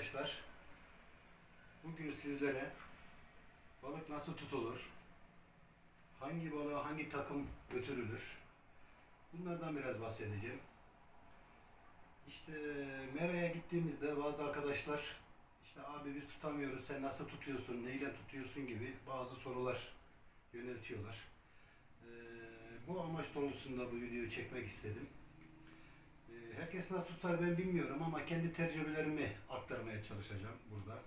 arkadaşlar. Bugün sizlere balık nasıl tutulur, hangi balığa hangi takım götürülür, bunlardan biraz bahsedeceğim. İşte Mera'ya gittiğimizde bazı arkadaşlar işte abi biz tutamıyoruz, sen nasıl tutuyorsun, neyle tutuyorsun gibi bazı sorular yöneltiyorlar. Ee, bu amaç doğrultusunda bu videoyu çekmek istedim. Herkes nasıl tutar ben bilmiyorum ama kendi tecrübelerimi aktarmaya çalışacağım burada.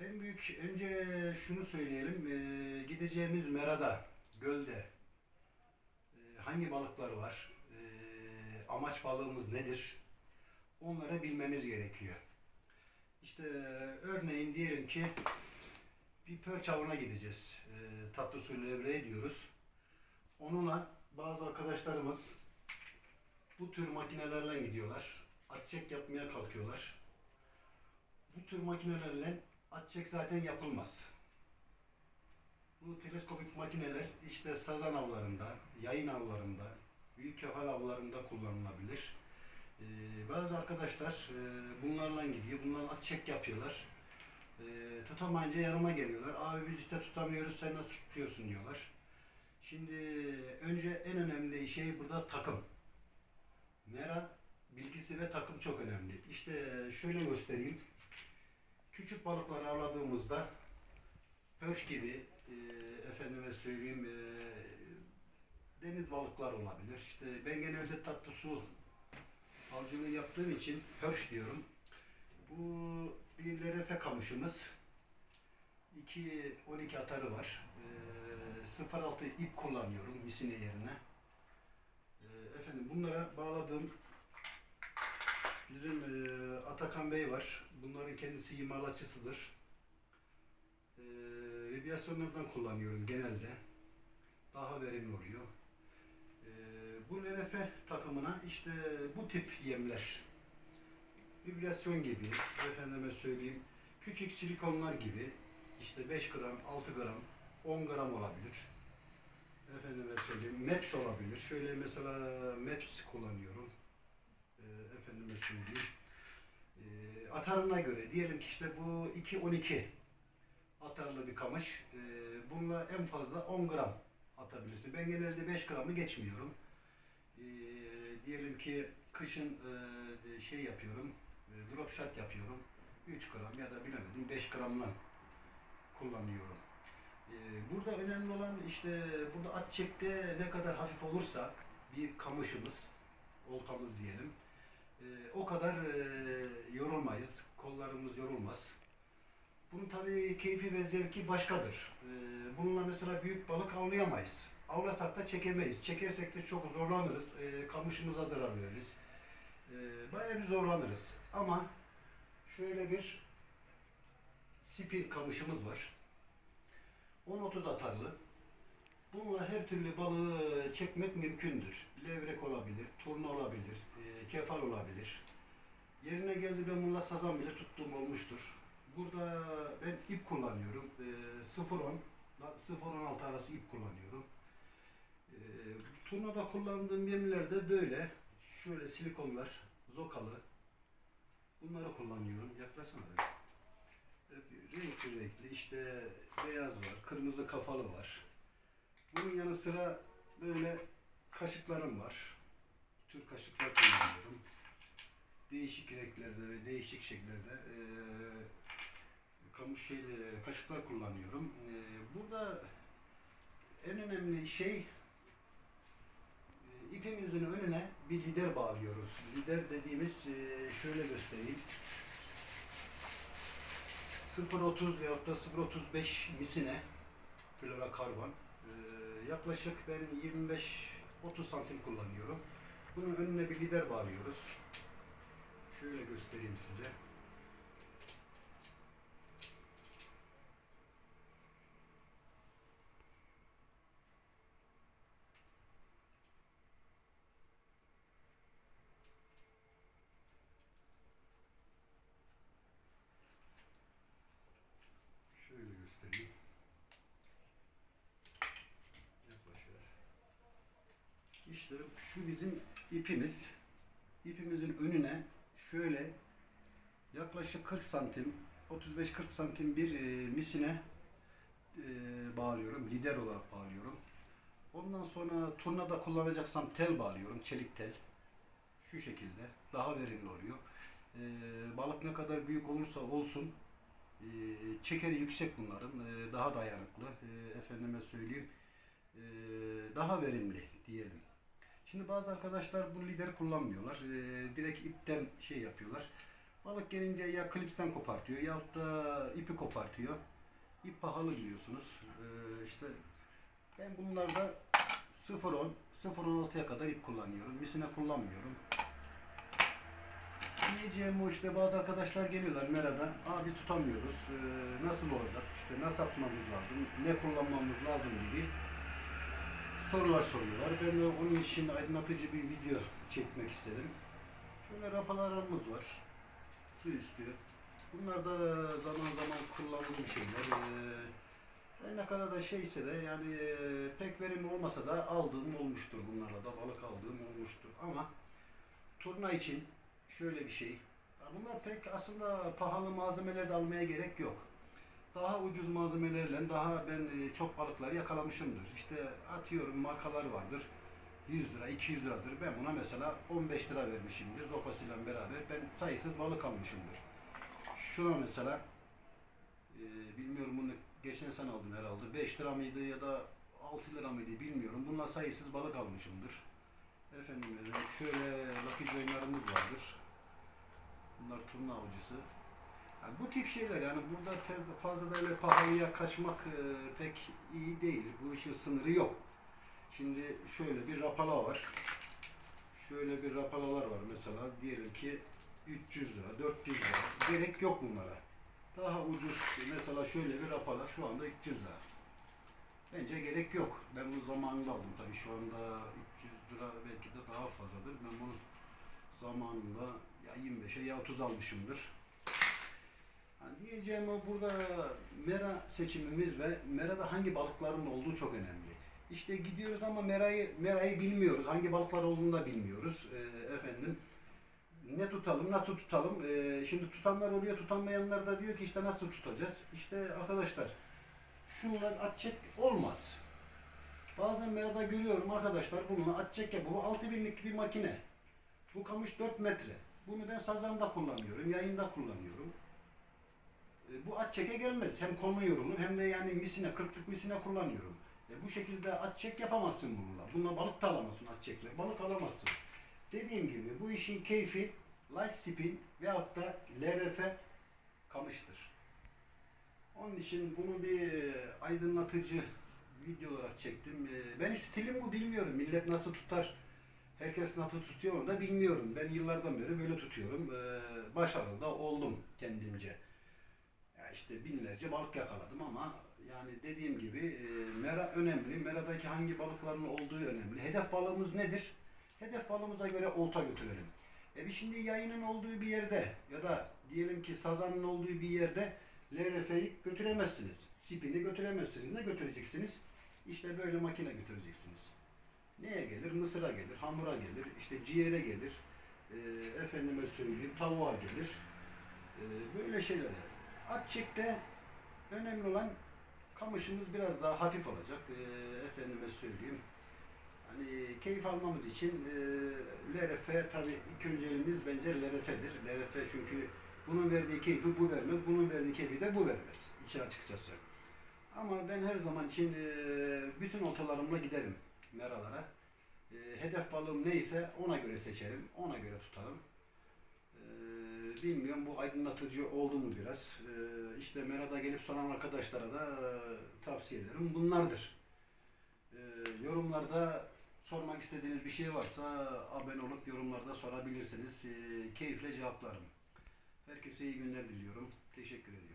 En büyük önce şunu söyleyelim. ee, gideceğimiz merada, gölde ee, hangi balıklar var? ee, amaç balığımız nedir? Onları bilmemiz gerekiyor. İşte örneğin diyelim ki bir pörç avına gideceğiz. Ee, tatlı suyla evre diyoruz. Onunla bazı arkadaşlarımız bu tür makinelerle gidiyorlar. Atçek yapmaya kalkıyorlar. Bu tür makinelerle atçek zaten yapılmaz. Bu teleskopik makineler işte sazan avlarında, yayın avlarında, büyük kefal avlarında kullanılabilir. Ee, bazı arkadaşlar e, bunlarla gidiyor, bunlarla atçek yapıyorlar. Ee, tutamayınca yanıma geliyorlar. Abi biz işte tutamıyoruz, sen nasıl tutuyorsun diyorlar. Şimdi önce en önemli şey burada takım. Mera bilgisi ve takım çok önemli. İşte şöyle göstereyim. Küçük balıkları avladığımızda pörş gibi e, efendime söyleyeyim e, deniz balıklar olabilir. İşte ben genelde tatlı su avcılığı yaptığım için pörş diyorum. Bu bir LRF kamışımız. 2 12 atarı var. Ee, 06 ip kullanıyorum misine yerine. Bunlara bağladığım bizim e, Atakan Bey var. Bunların kendisi imalatçısıdır. Ee, Ribyasyonlardan kullanıyorum genelde. Daha verimli oluyor. Ee, bu LRF takımına işte bu tip yemler vibrasyon gibi, efendime söyleyeyim, küçük silikonlar gibi işte 5 gram, 6 gram, 10 gram olabilir. MEPS olabilir. Şöyle mesela MEPS kullanıyorum. Ee, efendime söyleyeyim. Ee, atarına göre diyelim ki işte bu 2-12 atarlı bir kamış. Ee, bununla en fazla 10 gram atabilirsin. Ben genelde 5 gramı geçmiyorum. Ee, diyelim ki kışın e, şey yapıyorum, e, drop shot yapıyorum. 3 gram ya da bilemedim 5 gramla kullanıyorum. Ee, burada önemli olan işte burada at çekte ne kadar hafif olursa bir kamışımız, oltamız diyelim. e, o kadar e, yorulmayız, kollarımız yorulmaz. Bunun tabii keyfi ve zevki başkadır. Ee, bununla mesela büyük balık avlayamayız. Avlasak da çekemeyiz. Çekersek de çok zorlanırız. Ee, kamışımıza zarar veririz. Ee, bayağı bir zorlanırız. Ama şöyle bir spin kamışımız var. 10-30 atarlı. Bununla her türlü balığı çekmek mümkündür. Levrek olabilir, turna olabilir, e, kefal olabilir. Yerine geldi ben bununla sazan bile tuttuğum olmuştur. Burada ben ip kullanıyorum. E, 0-10 0-16 arası ip kullanıyorum. E, turnada kullandığım yemler de böyle. Şöyle silikonlar, zokalı. Bunları kullanıyorum. Yaklasana. be. E, Renkli renkli işte beyaz var, kırmızı kafalı var. Bunun yanı sıra böyle kaşıklarım var. Tür kaşıklar kullanıyorum. Değişik renklerde ve değişik şekillerde eee kamış şeyle kaşıklar kullanıyorum. Eee, burada en önemli şey e, ipimizin önüne bir lider bağlıyoruz. Lider dediğimiz e, şöyle göstereyim. 0.30 veyahut da 0.35 misine flora karbon. Ee, yaklaşık ben 25-30 santim kullanıyorum. Bunun önüne bir lider bağlıyoruz. Şöyle göstereyim size. Şöyle göstereyim. Yaklaş biraz. İşte şu bizim ipimiz. İpimizin önüne şöyle Yaklaşık 40 santim, 35-40 santim bir e, misine e, bağlıyorum. Lider olarak bağlıyorum. Ondan sonra turnada kullanacaksam tel bağlıyorum. Çelik tel. Şu şekilde. Daha verimli oluyor. E, balık ne kadar büyük olursa olsun e, çekeri yüksek bunların. Daha dayanıklı. Efendime söyleyeyim. daha verimli diyelim. Şimdi bazı arkadaşlar bu lider kullanmıyorlar. E, direkt ipten şey yapıyorlar. Balık gelince ya klipsten kopartıyor ya da ipi kopartıyor. İp pahalı biliyorsunuz. Ee, işte ben bunlarda 0.10, 0.16'ya kadar ip kullanıyorum. Misine kullanmıyorum. Diyeceğim o işte bazı arkadaşlar geliyorlar Mera'da. Abi tutamıyoruz. Ee, nasıl olacak? İşte nasıl atmamız lazım? Ne kullanmamız lazım gibi sorular soruyorlar. Ben de onun için aydınlatıcı bir video çekmek istedim. Şöyle rapalarımız var. Su üstü. Bunlar da zaman zaman kullandığım şeyler. Ee, ne kadar da şeyse de yani e, pek verimli olmasa da aldığım olmuştur bunlarla da balık aldığım olmuştur. Ama turna için şöyle bir şey. Bunlar pek aslında pahalı malzemeler de almaya gerek yok. Daha ucuz malzemelerle daha ben e, çok balıkları yakalamışımdır. İşte atıyorum markaları vardır. 100 lira, 200 liradır. Ben buna mesela 15 lira vermişimdir. Zopasıyla beraber ben sayısız balık almışımdır. Şuna mesela e, bilmiyorum bunu geçen sene aldım herhalde. 5 lira mıydı ya da 6 lira mıydı bilmiyorum. Bununla sayısız balık almışımdır. Efendim e, şöyle Lucky Joy'larımız vardır. Bunlar turna avcısı. Yani bu tip şeyler yani burada fazla da öyle pahalıya kaçmak e, pek iyi değil. Bu işin sınırı yok. Şimdi şöyle bir rapala var. Şöyle bir rapalalar var mesela. Diyelim ki 300 lira, 400 lira. Gerek yok bunlara. Daha ucuz mesela şöyle bir rapala şu anda 300 lira. Bence gerek yok. Ben bunu zamanında aldım tabii şu anda 300 lira belki de daha fazladır. Ben bunu zamanında ya 25'e ya 30 almışımdır. Diyeceğim o burada mera seçimimiz ve merada hangi balıkların olduğu çok önemli. İşte gidiyoruz ama merayı merayı bilmiyoruz. Hangi balıklar olduğunu da bilmiyoruz. Ee, efendim ne tutalım, nasıl tutalım? Ee, şimdi tutanlar oluyor, tutanmayanlar da diyor ki işte nasıl tutacağız? İşte arkadaşlar şunlar at çek olmaz. Bazen merada görüyorum arkadaşlar bununla at çek yapıyor. Bu 6000'lik bir makine. Bu kamış 4 metre. Bunu ben sazanda kullanıyorum, yayında kullanıyorum. E, bu at çeke gelmez. Hem konu yorulur hem de yani misine, kırklık misine kullanıyorum. E, bu şekilde at çek yapamazsın bununla. Bununla balık da alamazsın at çekle. Balık alamazsın. Dediğim gibi bu işin keyfi light spin veyahut da LRF kamıştır. Onun için bunu bir aydınlatıcı video olarak çektim. E, Ben stilim bu bilmiyorum. Millet nasıl tutar? Herkes nasıl tutuyor onu da bilmiyorum. Ben yıllardan beri böyle tutuyorum. E, Başarılı da oldum kendimce. İşte binlerce balık yakaladım ama yani dediğim gibi e, mera önemli. Meradaki hangi balıkların olduğu önemli. Hedef balığımız nedir? Hedef balığımıza göre olta götürelim. E bir şimdi yayının olduğu bir yerde ya da diyelim ki sazanın olduğu bir yerde LRF'yi götüremezsiniz. Spin'i götüremezsiniz. Ne götüreceksiniz? İşte böyle makine götüreceksiniz. Neye gelir? Mısıra gelir, hamura gelir, işte ciğere gelir, e, efendime söyleyeyim tavuğa gelir. E, böyle şeyler. At çekte önemli olan kamışımız biraz daha hafif olacak. E, efendime söyleyeyim. Hani keyif almamız için e, LRF tabii ilk önceliğimiz bence LRF'dir. LRF çünkü bunun verdiği keyfi bu vermez, bunun verdiği keyfi de bu vermez. İçin açıkçası. Ama ben her zaman için e, bütün oltalarımla giderim meralara. E, hedef balığım neyse ona göre seçerim, ona göre tutarım. E, bilmiyorum bu aydınlatıcı oldu mu biraz. E, işte merada gelip soran arkadaşlara da e, tavsiye ederim. Bunlardır. E, yorumlarda sormak istediğiniz bir şey varsa abone olup yorumlarda sorabilirsiniz. E, keyifle cevaplarım. Herkese iyi günler diliyorum. Teşekkür ediyorum.